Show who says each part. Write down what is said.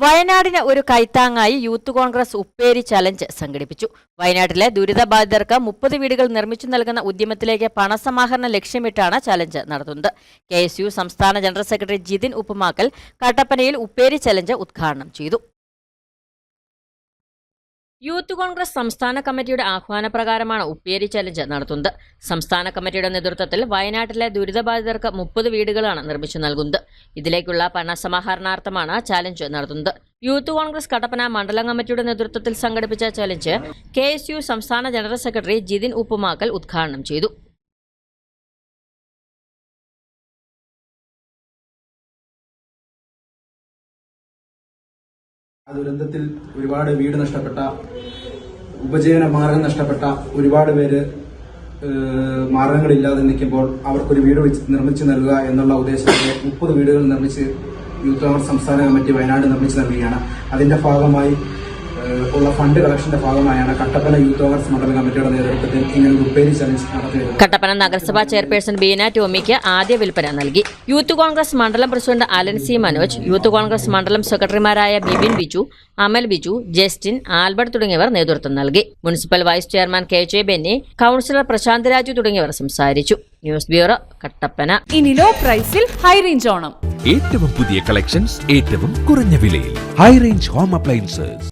Speaker 1: വയനാടിന് ഒരു കൈത്താങ്ങായി യൂത്ത് കോൺഗ്രസ് ഉപ്പേരി ചലഞ്ച് സംഘടിപ്പിച്ചു. വയനാട്ടിലെ ദുരിതബാധിതർക്ക് മുപ്പത് വീടുകൾ നിർമ്മിച്ചു നൽകുന്ന ഉദ്യമത്തിലേക്ക് പണസമാഹരണം ലക്ഷ്യമിട്ടാണ് ചലഞ്ച് നടത്തുന്നത്. കെ സംസ്ഥാന ജനറൽ സെക്രട്ടറി ജിതിൻ ഉപ്പുമാക്കൽ കട്ടപ്പനയിൽ ഉപ്പേരി ചലഞ്ച് ഉദ്ഘാടനം ചെയ്തു. യൂത്ത് കോൺഗ്രസ് സംസ്ഥാന കമ്മിറ്റിയുടെ ആഹ്വാനപ്രകാരമാണ് ഉപ്പേരി ചലഞ്ച് നടത്തുന്നത്. സംസ്ഥാന കമ്മിറ്റിയുടെ നേതൃത്വത്തിൽ വയനാട്ടിലെ ദുരിതബാധിതർക്ക് മുപ്പത് വീടുകളാണ് നിർമ്മിച്ചു നൽകുന്നത്. ഇതിലേക്കുള്ള പണസമാഹരണാർത്ഥമാണ് ചലഞ്ച് നടത്തുന്നത്. യൂത്ത് കോൺഗ്രസ് കട്ടപ്പന മണ്ഡലം കമ്മിറ്റിയുടെ നേതൃത്വത്തിൽ സംഘടിപ്പിച്ച ചലഞ്ച് കെ സംസ്ഥാന ജനറൽ സെക്രട്ടറി ജിതിൻ ഉപ്പുമാക്കൽ ഉദ്ഘാടനം ചെയ്തു.
Speaker 2: ആ ദുരന്തത്തിൽ ഒരുപാട് വീട് നഷ്ടപ്പെട്ട ഉപജീവന മാർഗം നഷ്ടപ്പെട്ട ഒരുപാട് പേര് മാർഗങ്ങളില്ലാതെ നിൽക്കുമ്പോൾ അവർക്കൊരു വീട് വെച്ച് നിർമ്മിച്ചു നൽകുക എന്നുള്ള ഉദ്ദേശത്തോടെ മുപ്പത് വീടുകൾ നിർമ്മിച്ച് യൂത്ത് കോൺഗ്രസ് സംസ്ഥാന കമ്മിറ്റി വയനാട് നിർമ്മിച്ചു നൽകുകയാണ്. അതിന്റെ ഭാഗമായി ഉള്ള ഫണ്ട് കളക്ഷന്റെ ഭാഗമായാണ് കട്ടപ്പന യൂത്ത് കോൺഗ്രസ് മണ്ഡലം കമ്മിറ്റിയുടെ നേതൃത്വത്തിൽ ഇങ്ങനെ ഒരു ഉപ്പേരി ചലഞ്ച് നടത്തിയത്.
Speaker 1: കട്ടപ്പന നഗരസഭാ ചെയർപേഴ്സൺ ബീന ടോമിക്ക് ആദ്യ വിൽപ്പന നൽകി. യൂത്ത് കോൺഗ്രസ് മണ്ഡലം president Alan C Manoj youth Congress മണ്ഡലം സെക്രട്ടറിമാരായ ബിബിൻ ബിജു അമൽ ബിജു ജസ്റ്റിൻ ആൽബർട്ട് തുടങ്ങിയവർ നേതൃത്വം നൽകി. Municipal vice chairman K J Benny councillor Prashanth Raju തുടങ്ങിയവർ സംസാരിച്ചു. News bureau Kattappana.
Speaker 3: ഇനി ലോ പ്രൈസിൽ ഹൈ റേഞ്ച് ഓണം.
Speaker 4: ഏറ്റവും പുതിയ കളക്ഷൻസ് ഏറ്റവും കുറഞ്ഞ വിലയിൽ. High range home appliances